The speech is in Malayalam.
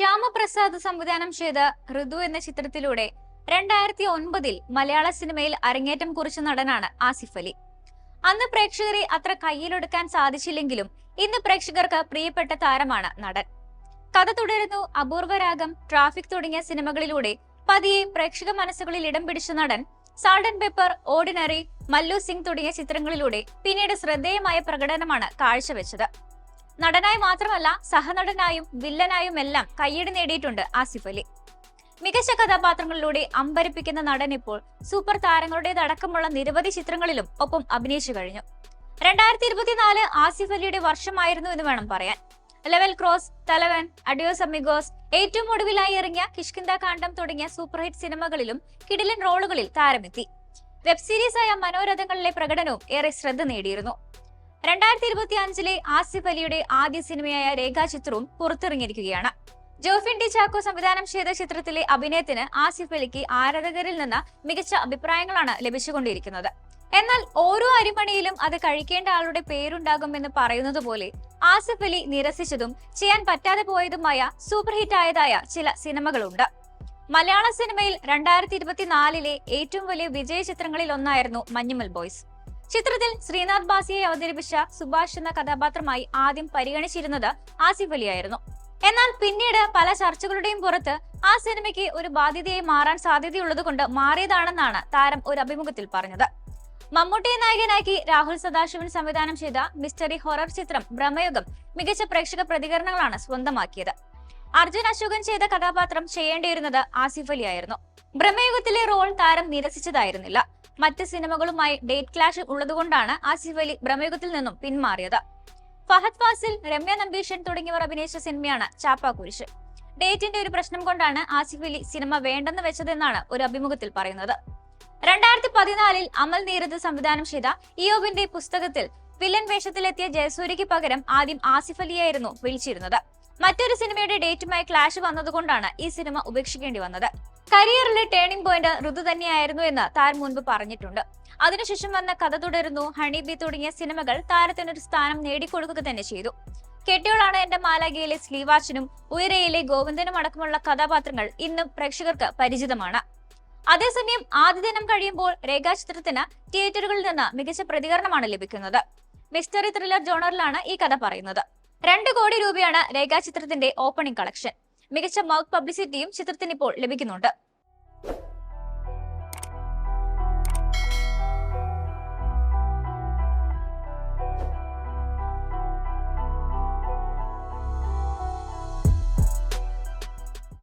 ശ്യാമപ്രസാദ് സംവിധാനം ചെയ്ത ഋതു എന്ന ചിത്രത്തിലൂടെ രണ്ടായിരത്തി ഒൻപതിൽ മലയാള സിനിമയിൽ അരങ്ങേറ്റം കുറിച്ച നടനാണ് ആസിഫ് അലി. അന്ന് പ്രേക്ഷകരെ അത്ര കയ്യിലെടുക്കാൻ സാധിച്ചില്ലെങ്കിലും ഇന്ന് പ്രേക്ഷകർക്ക് പ്രിയപ്പെട്ട താരമാണ് നടൻ. കഥ തുടരുന്നു അപൂർവരാഗം ട്രാഫിക് തുടങ്ങിയ സിനിമകളിലൂടെ. പതിയെ പ്രേക്ഷക മനസ്സുകളിൽ ഇടം പിടിച്ച നടൻ salt and pepper ordinary Mallu Singh തുടങ്ങിയ ചിത്രങ്ങളിലൂടെ പിന്നീട് ശ്രദ്ധേയമായ പ്രകടനമാണ് കാഴ്ചവെച്ചത്. നടനായി മാത്രമല്ല സഹനടനായും വില്ലനായും എല്ലാം കയ്യടി നേടിയിട്ടുണ്ട് ആസിഫ് അലി. മികച്ച കഥാപാത്രങ്ങളിലൂടെ അമ്പരപ്പിക്കുന്ന നടൻ ഇപ്പോൾ സൂപ്പർ താരങ്ങളുടേതടക്കമുള്ള നിരവധി ചിത്രങ്ങളിലും ഒപ്പം അഭിനയിച്ചു കഴിഞ്ഞു. രണ്ടായിരത്തി ഇരുപത്തിനാല് ആസിഫ് അലിയുടെ വർഷമായിരുന്നു എന്ന് വേണം പറയാൻ. ലെവൽ ക്രോസ് തലവൻ അഡിയോസ് അമിഗോസ് ഏറ്റവും ഒടുവിലായി ഇറങ്ങിയ കിഷ്കിന്ദ കാണ്ഡം തുടങ്ങിയ സൂപ്പർ ഹിറ്റ് സിനിമകളിലും കിടിലൻ റോളുകളിൽ താരമെത്തി. വെബ് സീരീസായ മനോരഥങ്ങളിലെ പ്രകടനവും ഏറെ ശ്രദ്ധ നേടിയിരുന്നു. രണ്ടായിരത്തി ഇരുപത്തി അഞ്ചിലെ ആസിഫ് അലിയുടെ ആദ്യ സിനിമയായ രേഖാചിത്രവും പുറത്തിറങ്ങിയിരിക്കുകയാണ്. ജോഫിൻ ഡി ചാക്കോ സംവിധാനം ചെയ്ത ചിത്രത്തിലെ അഭിനയത്തിന് ആസിഫ് അലിക്ക് ആരാധകരിൽ നിന്ന് മികച്ച അഭിപ്രായങ്ങളാണ് ലഭിച്ചുകൊണ്ടിരിക്കുന്നത്. എന്നാൽ ഓരോ അരിമണിയിലും അത് കഴിക്കേണ്ട ആളുടെ പേരുണ്ടാകുമെന്ന് പറയുന്നത് പോലെ ആസിഫ് അലി നിരസിച്ചതും ചെയ്യാൻ പറ്റാതെ പോയതുമായ സൂപ്പർ ഹിറ്റ് ആയതായ ചില സിനിമകളുണ്ട്. മലയാള സിനിമയിൽ രണ്ടായിരത്തി ഇരുപത്തിനാലിലെ ഏറ്റവും വലിയ വിജയ ചിത്രങ്ങളിൽ ഒന്നായിരുന്നു മഞ്ഞുമൽ ബോയ്സ്. ചിത്രത്തിൽ ശ്രീനാഥ് ബാസിയെ അവതരിപ്പിച്ച സുഭാഷ് എന്ന കഥാപാത്രമായി ആദ്യം പരിഗണിച്ചിരുന്നത് ആസിഫ് അലിയായിരുന്നു. എന്നാൽ പിന്നീട് പല ചർച്ചകളുടെയും പുറത്ത് ആ സിനിമയ്ക്ക് ഒരു ബാധ്യതയായി മാറാൻ സാധ്യതയുള്ളത് കൊണ്ട് മാറിയതാണെന്നാണ് താരം ഒരു അഭിമുഖത്തിൽ പറഞ്ഞത്. മമ്മൂട്ടിയെ നായകനാക്കി രാഹുൽ സദാശിവൻ സംവിധാനം ചെയ്ത മിസ്റ്ററി ഹൊറർ ചിത്രം ബ്രഹ്മയുഗം മികച്ച പ്രേക്ഷക പ്രതികരണങ്ങളാണ് സ്വന്തമാക്കിയത്. അർജുൻ അശോകൻ ചെയ്ത കഥാപാത്രം ചെയ്യേണ്ടിയിരുന്നത് ആസിഫ് അലി ആയിരുന്നു. ബ്രഹ്മയുഗത്തിലെ റോൾ താരം നിരസിച്ചതായിരുന്നില്ല. മറ്റ് സിനിമകളുമായി ഡേറ്റ് ക്ലാഷ് ഉള്ളതുകൊണ്ടാണ് ആസിഫ് അലി ബ്രഹ്മയുഗത്തിൽ നിന്നും പിന്മാറിയത്. ഫഹദ് ഫാസിൽ രമ്യ നമ്പീഷൻ തുടങ്ങിയവർ അഭിനയിച്ച സിനിമയാണ് ചാപ്പാക്കുരിശ്. ഡേറ്റിന്റെ ഒരു പ്രശ്നം കൊണ്ടാണ് ആസിഫ് അലി സിനിമ വേണ്ടെന്ന് വെച്ചതെന്നാണ് ഒരു അഭിമുഖത്തിൽ പറയുന്നത്. രണ്ടായിരത്തി പതിനാലിൽ അമൽ നീരദ് സംവിധാനം ചെയ്ത ഇയോബിന്റെ പുസ്തകത്തിൽ വില്ലൻ വേഷത്തിലെത്തിയ ജയസൂര്യയ്ക്ക് പകരം ആദ്യം ആസിഫ് അലിയായിരുന്നു വിളിച്ചിരുന്നത്. മറ്റൊരു സിനിമയുടെ ഡേറ്റുമായി ക്ലാഷ് വന്നതുകൊണ്ടാണ് ഈ സിനിമ ഉപേക്ഷിക്കേണ്ടി വന്നത്. കരിയറിലെ ടേണിംഗ് പോയിന്റ് ഋതു തന്നെയായിരുന്നു എന്ന് താൻ മുൻപ് പറഞ്ഞിട്ടുണ്ട്. അതിനുശേഷം വന്ന കഥ തുടരുന്നു. ഹണി ബി തുടങ്ങിയ സിനിമകൾ താരത്തിനൊരു സ്ഥാനം നേടിക്കൊടുക്കുക തന്നെ ചെയ്തു. കെട്ടിയോളാണ് എന്റെ മാലാഗയിലെ സ്ലീവാച്ചിനും ഉയരയിലെ ഗോവിന്ദനും അടക്കമുള്ള കഥാപാത്രങ്ങൾ ഇന്നും പ്രേക്ഷകർക്ക് പരിചിതമാണ്. അതേസമയം ആദ്യ ദിനം കഴിയുമ്പോൾ രേഖാ ചിത്രത്തിന് തിയേറ്ററുകളിൽ നിന്ന് മികച്ച പ്രതികരണമാണ് ലഭിക്കുന്നത്. മിസ്റ്ററി ത്രില്ലർ ജോണറിലാണ് ഈ കഥ പറയുന്നത്. രണ്ട് കോടി രൂപയാണ് രേഖാചിത്രത്തിന്റെ ഓപ്പണിംഗ് കളക്ഷൻ മികച്ച മൗത്ത് പബ്ലിസിറ്റിയും ചിത്രത്തിന് ഇപ്പോൾ ലഭിക്കുന്നുണ്ട്.